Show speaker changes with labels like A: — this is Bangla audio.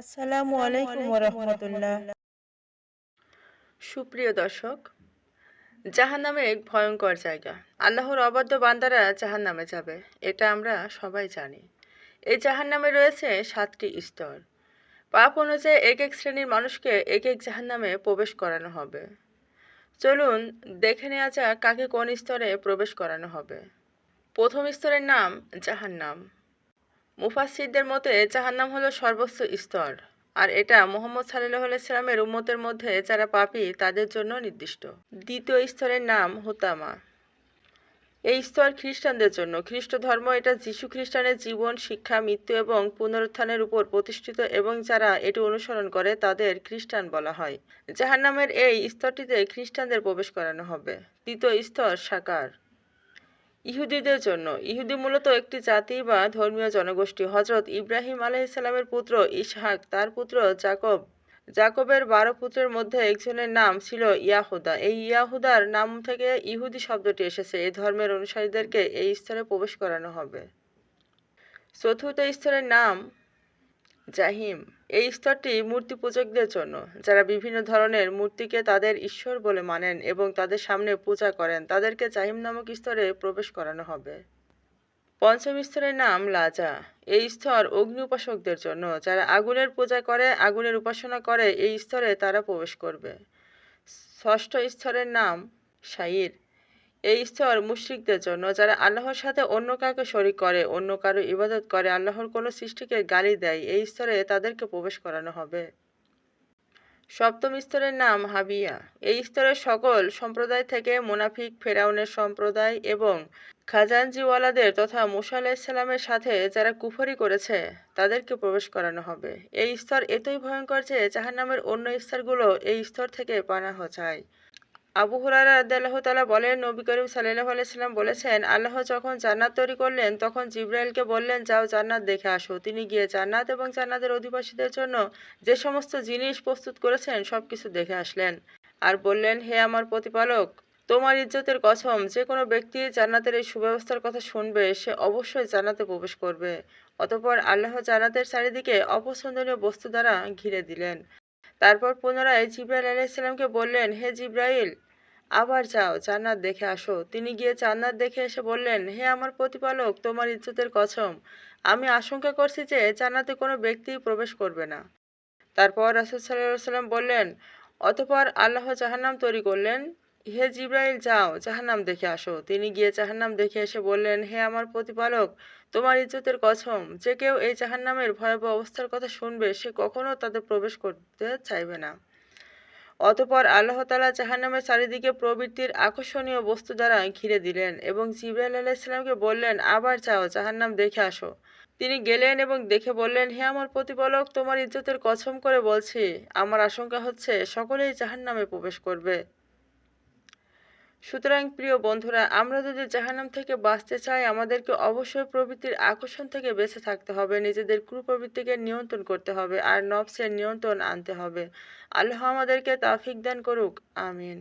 A: আসসালামু আলাইকুম রহমতুল্লাহ।
B: সুপ্রিয় দর্শক এক ভয়ঙ্কর জায়গা। আল্লাহর অবাধ্য বান্দারা যাবে, এটা আমরা সবাই জানি। এই রয়েছে সাতটি স্তর। পাপ অনুযায়ী এক এক শ্রেণির মানুষকে এক এক জাহান্নামে প্রবেশ করানো হবে। চলুন দেখে নেওয়া যাক কাকে কোন স্তরে প্রবেশ করানো হবে। প্রথম স্তরের নাম জাহান্নাম। মুফাসসিরদের মতে, জাহান্নাম হলো সর্বোচ্চ স্তর, আর এটা মোহাম্মদ সাল্লাহ সাল্লামের উম্মতের মধ্যে যারা পাপী, তাদের জন্য নির্দিষ্ট। দ্বিতীয় স্তরের নাম হোতামা। এই স্তর খ্রিস্টানদের জন্য। খ্রিস্ট ধর্ম এটা যীশু খ্রিস্টানের জীবন, শিক্ষা, মৃত্যু এবং পুনরুত্থানের উপর প্রতিষ্ঠিত এবং যারা এটি অনুসরণ করে, তাদের খ্রিস্টান বলা হয়। জাহান্নামের এই স্তরটিতে খ্রিস্টানদের প্রবেশ করানো হবে। তৃতীয় স্তর সাকার। ইহুদিদের জন্য। ইহুদি মূলত একটি জাতি বা ধর্মীয় জনগোষ্ঠী। হজরত ইব্রাহিম আলাইসাল্লামের পুত্র ইসহাক, তার পুত্র জাকব। জাকবের বারো পুত্রের মধ্যে একজনের নাম ছিল ইয়াহুদা। এই ইয়াহুদার নাম থেকে ইহুদি শব্দটি এসেছে। এই ধর্মের অনুসারীদেরকে এই স্তরে প্রবেশ করানো হবে। চতুর্থ স্তরের নাম জাহিম, এই স্তরটি মূর্তি পূজকদের জন্য। যারা বিভিন্ন ধরনের মূর্তিকে তাদের ঈশ্বর বলে মানেন এবং তাদের সামনে পূজা করেন, তাদেরকে জাহিম নামক স্তরে প্রবেশ করানো হবে। পঞ্চম স্তরের নাম লাজা। এই স্তর অগ্নি উপাসকদের জন্য। যারা আগুনের পূজা করে, আগুনের উপাসনা করে, এই স্তরে তারা প্রবেশ করবে। ষষ্ঠ স্তরের নাম শাইর। এই স্তর মুশরিকদের জন্য, যারা আল্লাহর সাথে অন্য কাউকে শরিক করে, অন্য কারও ইবাদত করে, আল্লাহর কোনো সৃষ্টিকে গালি দেয়, এই স্তরে তাদেরকে প্রবেশ করানো হবে। সপ্তম স্তরের নাম হাবিয়া। এই স্তরের সকল সম্প্রদায় থেকে মুনাফিক, ফেরাউনের সম্প্রদায় এবং খাজানজিওয়ালাদের তথা মুসা আলাহিসাল্লামের সাথে যারা কুফরি করেছে, তাদেরকে প্রবেশ করানো হবে। এই স্তর এতই ভয়ঙ্কর যে জাহান্নামের অন্য স্তরগুলো এই স্তর থেকে পানাহ চায়। আবু হুরারা আদাল্লাহ বলেন, নবী করিম সাল্লাহ আলাইসাল্লাম বলেছেন, আল্লাহ যখন জান্নাত তৈরি করলেন, তখন জিব্রাইলকে বললেন, যাও জান্নাত দেখে আসো। তিনি গিয়ে জান্নাত এবং জান্নাতের অধিবাসীদের জন্য যে সমস্ত জিনিস প্রস্তুত করেছেন সব কিছু দেখে আসলেন। আর বললেন, হে আমার প্রতিপালক, তোমার ইজ্জতের কসম, যে কোনো ব্যক্তি জান্নাতের এই সুব্যবস্থার কথা শুনবে, সে অবশ্যই জান্নাতে প্রবেশ করবে। অতপর আল্লাহ জান্নাতের চারিদিকে অপছন্দনীয় বস্তু দ্বারা ঘিরে দিলেন। তারপর পুনরায় জিব্রাইল আলাইসাল্লামকে বললেন, হে জিব্রাইল, আবার যাও, জান্নাত দেখে আসো। তিনি গিয়ে চান্নাত দেখে এসে বললেন, হে আমার প্রতিপালক, তোমার ইজ্জতের কসম, আমি আশঙ্কা করছি যে জান্নাতে কোনো ব্যক্তি প্রবেশ করবে না। তারপর রাসুল সাল্লাহ সাল্লাম বললেন, অতপর আল্লাহ জাহান্নাম তৈরি করলেন হে জিব্রাইল, যাও, জাহান্নাম দেখে আসো। তিনি গিয়ে জাহান্নাম দেখে এসে বললেন, হে আমার প্রতিপালক, তোমার ইজ্জতের কসম, যে কেউ এই জাহান্নামের ভয়াবহ অবস্থার কথা শুনবে, সে কখনো তাদের প্রবেশ করতে চাইবে না। অতপর আল্লাহ তালা জাহান্নামের চারিদিকে প্রবৃত্তির আকর্ষণীয় বস্তু দ্বারা ঘিরে দিলেন এবং জিব্রাইল আলাইসাল্লামকে বললেন, আবার যাও, জাহান্নাম দেখে আসো। তিনি গেলেন এবং দেখে বললেন, হে আমার প্রতিপালক, তোমার ইজ্জতের কসম করে বলছি, আমার আশঙ্কা হচ্ছে সকলেই জাহান্নামে প্রবেশ করবে। সুতরাং প্রিয় বন্ধুরা, আমরা যদি জাহান্নাম থেকে বাঁচতে চাই, আমাদেরকে অবশ্যই প্রবৃত্তির আকর্ষণ থেকে বেঁচে থাকতে হবে, নিজেদের কুপ্রবৃত্তিকে নিয়ন্ত্রণ করতে হবে আর নফসের নিয়ন্ত্রণ আনতে হবে। আল্লাহ আমাদেরকে তাফিক দান করুক, আমিন।